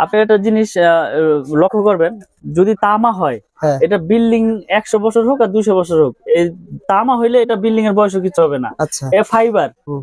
আপনি একটা জিনিস আহ, লক্ষ্য করবেন যদি তামা হয় হ্যাঁ। এটা বিল্ডিং একশো বছর হোক আর দুশো বছর হোক এই তামা হইলে এটা বিল্ডিং এর বয়স কিছু হবে না। আচ্ছা। এ ফাইবার হুম।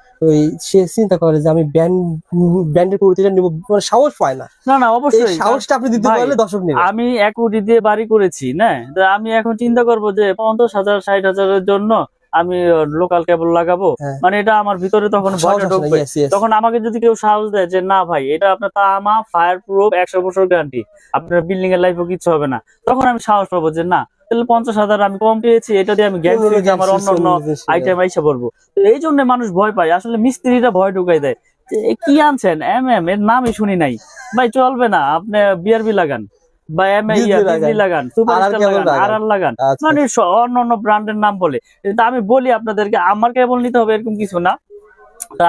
ওই সে চিন্তা করে যে আমি ব্যান্ড ব্যান্ডের নিবো মানে সাহস পায় না। না না অবশ্যই। সাহসটা আপনি দিতে পারলে দর্শক নেবে। আমি এক কোটি দিয়ে বাড়ি করেছি না? আমি এখন চিন্তা করব যে পঞ্চাশ হাজার ষাট হাজারের জন্য আমি লোকাল কেবল লাগাবো। হ্যাঁ। মানে এটা আমার ভিতরে তখন ঢুকবে. তখন আমাকে যদি কেউ সাহস দেয় যে না ভাই এটা আপনার তামা ফায়ার প্রুফ একশো বছর গ্যারান্টি আপনার বিল্ডিং এর লাইফও কিছু হবে না। তখন আমি সাহস পাবো যে না পঞ্চাশ হাজার আমি কম পেয়েছি এটা দিয়ে আমি গ্যাস আমার অন্য আইটেম আইসা পড়ব। তো এই জন্য মানুষ ভয় পায়। আসলে মিস্ত্রিরা ভয় ঢুকাই দেয়। কি আনছেন? এম এম এর নামই শুনি নাই। ভাই চলবে না। আপনি বিআরবি লাগান। বা এম লাগান। লাগান। আচ্ছা। মানে অন্য অন্য ব্র্যান্ডের নাম বলে। আমি বলি আপনাদেরকে আমার কেবল নিতে হবে এরকম কিছু না।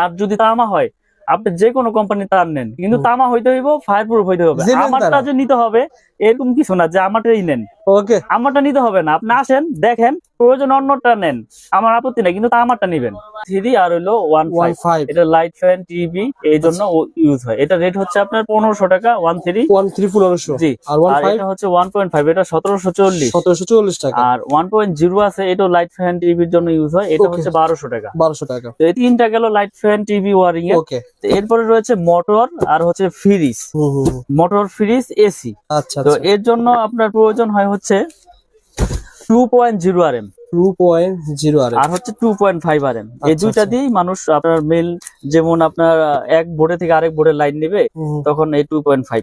আর যদি তামা হয় আপনি যে কোনো কোম্পানি তার নেন কিন্তু তামা হইতে হইব ফায়ার প্রুফ হইতে হবে। আমারটা যে নিতে হবে এরকম কিছু না যে আমারটাই নেন। ওকে আমারটা নিতে হবে না। আপনি আসেন দেখেন প্রয়োজন অন্যটা নেন। আমার আপত্তি নাই কিন্তু তা আমারটা নিবেন। থ্রি আর হইল ওয়ান ফাইভ। এটা লাইট ফ্যান টিভি এই জন্য ইউজ হয়। এটা রেট হচ্ছে আপনার পনেরোশো টাকা ওয়ান থ্রি ওয়ান থ্রি পনেরোশো। জি। আর এটা হচ্ছে ওয়ান পয়েন্ট ফাইভ এটা সতেরোশো চল্লিশ। সতেরোশো চল্লিশ টাকা। আর ওয়ান পয়েন্ট জিরো আছে এটা লাইট ফ্যান টিভির জন্য ইউজ হয়। এটা হচ্ছে বারোশো টাকা। বারোশো টাকা। তো এই তিনটা গেল light fan TV wiring okay এরপরে রয়েছে মোটর আর হচ্ছে ফ্রিজ। মোটর ফ্রিজ এসি আচ্ছা তো আচ্ছা এর জন্য আপনার প্রয়োজন হয় হচ্ছে two point zero R M two point zero R R হচ্ছে two point five R M এই আচ্ছা, দুইটা দিয়ে দিয়েই মানুষ আপনার মেল যেমন আপনার এক বোর্ডে থেকে আরেক বোর্ডে লাইন নেবে তখন এই টু পয়েন্ট ফাইভ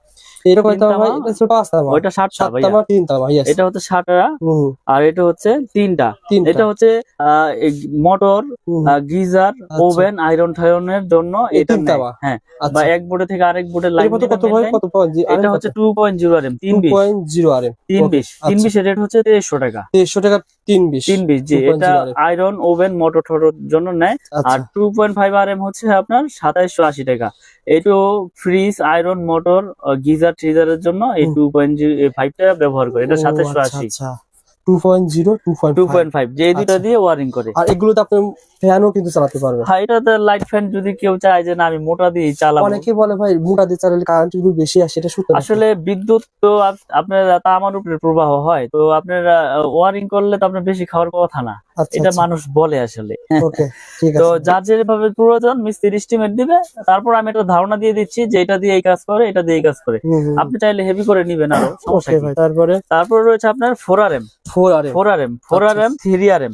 ওইটা সাতটা ভাইয়া। এটা হচ্ছে সাতটা আর এটা হচ্ছে তিনটা। এটা হচ্ছে মোটর গিজার আচ্ছা। ওভেন আয়রন টায়রনের জন্য এটা? হ্যাঁ আচ্ছা। বা এক বোর্ডে থেকে আরেক বোর্ডে লাইন কত কত ভাই? কত এটা হচ্ছে two point zero R M তিন পয়েন্ট জিরো আর এম তিন বিশ। তিন আচ্ছা। বিশের রেট হচ্ছে তেইশশো টাকা। দেড়শো টাকা তিন বিশ। তিন বিশ জি এটা আয়রন ওভেন মোটর টোটর জন্য নেয়। আচ্ছা। আর two point five R M হচ্ছে আপনার সাতাইশশো আশি টাকা। এইটো ফ্রিজ আয়রন মোটর গিজার ট্রিজারের জন্য এই। টু পয়েন্ট ফাইভটা ব্যবহার করে। এটা সাতাশো আশি। Two point zero two point two point five যে দুটো আচ্ছা। দিয়ে ওয়ারিং করে। আর এগুলোতে আপনি ফ্যানও কিন্তু চালাতে পারবেন। হ্যাঁ এটাতে লাইট ফ্যান যদি কেউ চায় যে না আমি মোটা দিয়ে চালাবো। অনেকে বলে ভাই মোটা দিয়ে চালালে কারেন্ট বেশি আসে। এটা সত্যি আসলে বিদ্যুৎ তো আপ- আপনার তামার উপরে প্রবাহ হয়। তো আপনার ওয়ারিং করলে তো আপনার বেশি খাওয়ার কথা না। আচ্ছা এটা মানুষ বলে আসলে। ওকে ঠিক তো যার যেভাবে প্রয়োজন মিস্ত্রি এস্টিমেট দিবে। তারপর আমি একটা ধারণা দিয়ে দিচ্ছি যে এটা দিয়ে এই কাজ করে এটা দিয়ে এই কাজ করে। আপনি চাইলে হেভি করে নিবেন আরও সমস্যা তারপরে? তারপর রয়েছে আপনার four M four R M four R M three R M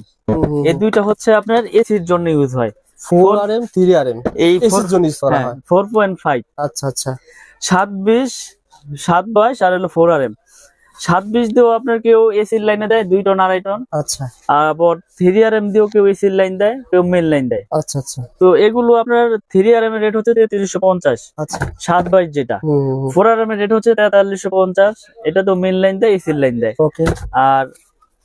এই দুইটা হচ্ছে আপনার এসির জন্য ইউজ হয়। Four R M three R M এই এসির জন্য use করা হয় ফোর পয়েন্ট ফাইভ আচ্ছা আচ্ছা। সাত বিশ সাত বাইশ আর হলো ফোর আর এম সাত বিশ দিয়েও আপনার কেউ এসির লাইনে দেয় দুই টন আড়াই টন। আচ্ছা। আবার থ্রি আর এম দিয়েও কেউ এসির লাইন দেয় কেউ মেন লাইন দেয়। আচ্ছা আচ্ছা। তো এগুলো আপনার থ্রি আর এম এর রেট হচ্ছে তেত্রিশশো পঞ্চাশ। আচ্ছা। সাত বাইশ যেটা। ফোর আর এম এর রেট হচ্ছে তেতাল্লিশশো পঞ্চাশ। এটা তো মেন লাইন দেয় এসির লাইন দেয়। আর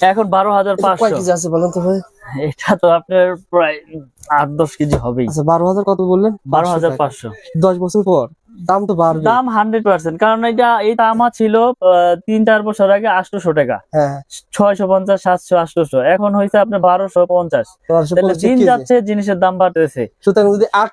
এখন বারো হাজার পাঁচশো। কেজি আছে বলেন তো ভাই? এটা তো আপনার প্রায় আট দশ কেজি হবেই। আচ্ছা বারো হাজার কত বললেন? বারো হাজার পাঁচশো। দশ বছর পর দাম তো বাড়বে। দাম হান্ড্রেড পার্সেন্ট কারণ এটা এই ছিল তিন চার বছর আগে আটশোশো টাকা। হ্যাঁ ছয়শো পঞ্চাশ সাতশো আটশোশো। এখন হয়েছে আপনার বারোশো পঞ্চাশ। দিন যাচ্ছে জিনিসের দাম বাড়তেছে। সুতরাং যদি আট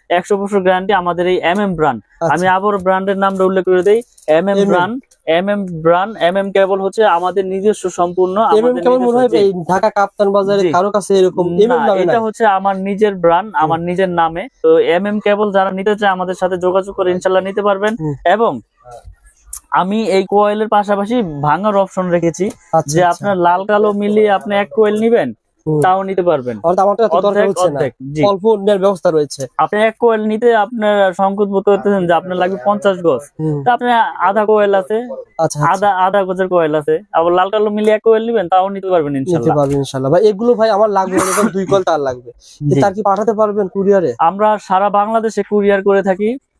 একশো বছর গ্যারান্টি আমাদের এই এম এম ব্র্যান্ড আমি। আবার ব্র্যান্ডের নামটা উল্লেখ করে দেই। M M brand M M brand M M cable হচ্ছে আমাদের নিজস্ব সম্পূর্ণ ঢাকা কাপ্তান বাজারে কারও কাছে এরকম এটা হচ্ছে আমার নিজের ব্র্যান্ড আমার নিজের নামে। তো এম এম কেবল যারা নিতে চায় আমাদের সাথে যোগাযোগ করে ইনশাল্লাহ নিতে পারবেন। এবং আমি এই কোয়েলের পাশাপাশি ভাঙার অপশন রেখেছি আচ্ছা, যে আচ্ছা। আপনার লাল কালো মিলিয়ে আপনি এক কোয়েল নিবেন। তাও নিতে পারবেন। অল্প নেওয়ার ব্যবস্থা রয়েছে। আপনি এক কোয়েল নিতে আপনার সংকোচ বোধ করতেছেন যে আপনার লাগবে পঞ্চাশ গজ। তা আপনার আধা কোয়েল আছে আচ্ছা আচ্ছা। আধা আধা গজের কোয়েল আছে। আবার লাল কালো মিলিয়ে এক কোয়েল নিবেন তাও নিতে পারবেন নিতে পারবেন ইনশাল্লাহ। ভাই এগুলো ভাই আমার লাগবে দুই কল তার লাগবে। তার কি পাঠাতে পারবেন কুরিয়ারে? আমরা সারা বাংলাদেশে কুরিয়ার করে থাকি।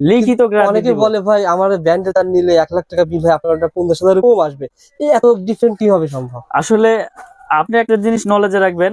লিখিত অনেকে বলে ভাই আমার ব্যান্ডে তার নিলে এক লাখ টাকা বিল হয় আপনার পঞ্চাশ হাজার কম আসবে। এই এত ডিফারেন্ট কি হবে সম্ভব? আসলে আপনি একটা জিনিস নলেজে রাখবেন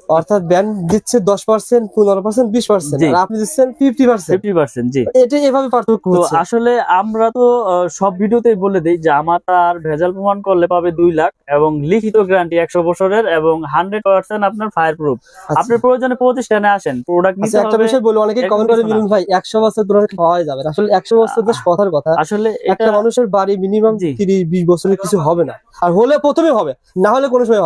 অর্থাৎ ব্যান্ড দিচ্ছে দশ পার্সেন্ট পনেরো পার্সেন্ট বিশ পার্সেন্ট আর আপনি দিচ্ছেন fifty percent fifty percent ji. এটা এভাবে পার্থক্য তো আসলে আমরা তো সব ভিডিওতেই বলে দিই যে আমার তার ভেজাল প্রমাণ করলে পাবে দুই লাখ এবং লিখিত গ্যারান্টি একশো বছরের এবং হান্ড্রেড পার্সেন্ট আপনার ফায়ার প্রুফ আচ্ছা। আপনার প্রয়োজনে প্রতিষ্ঠানে আসেন প্রোডাক্ট আচ্ছা নিতে একটা বিষয় বলি অনেকে কমেন্ট করে বলুন ভাই একশো বছর ধরে খাওয়া যাবে আসলে একশো বছর তো কথার কথা। আসলে একটা মানুষের বাড়ি মিনিমাম। তিরিশ বিশ বছরের কিছু হবে না। আর হলে প্রথমে হবে না হলে কোনো সময়।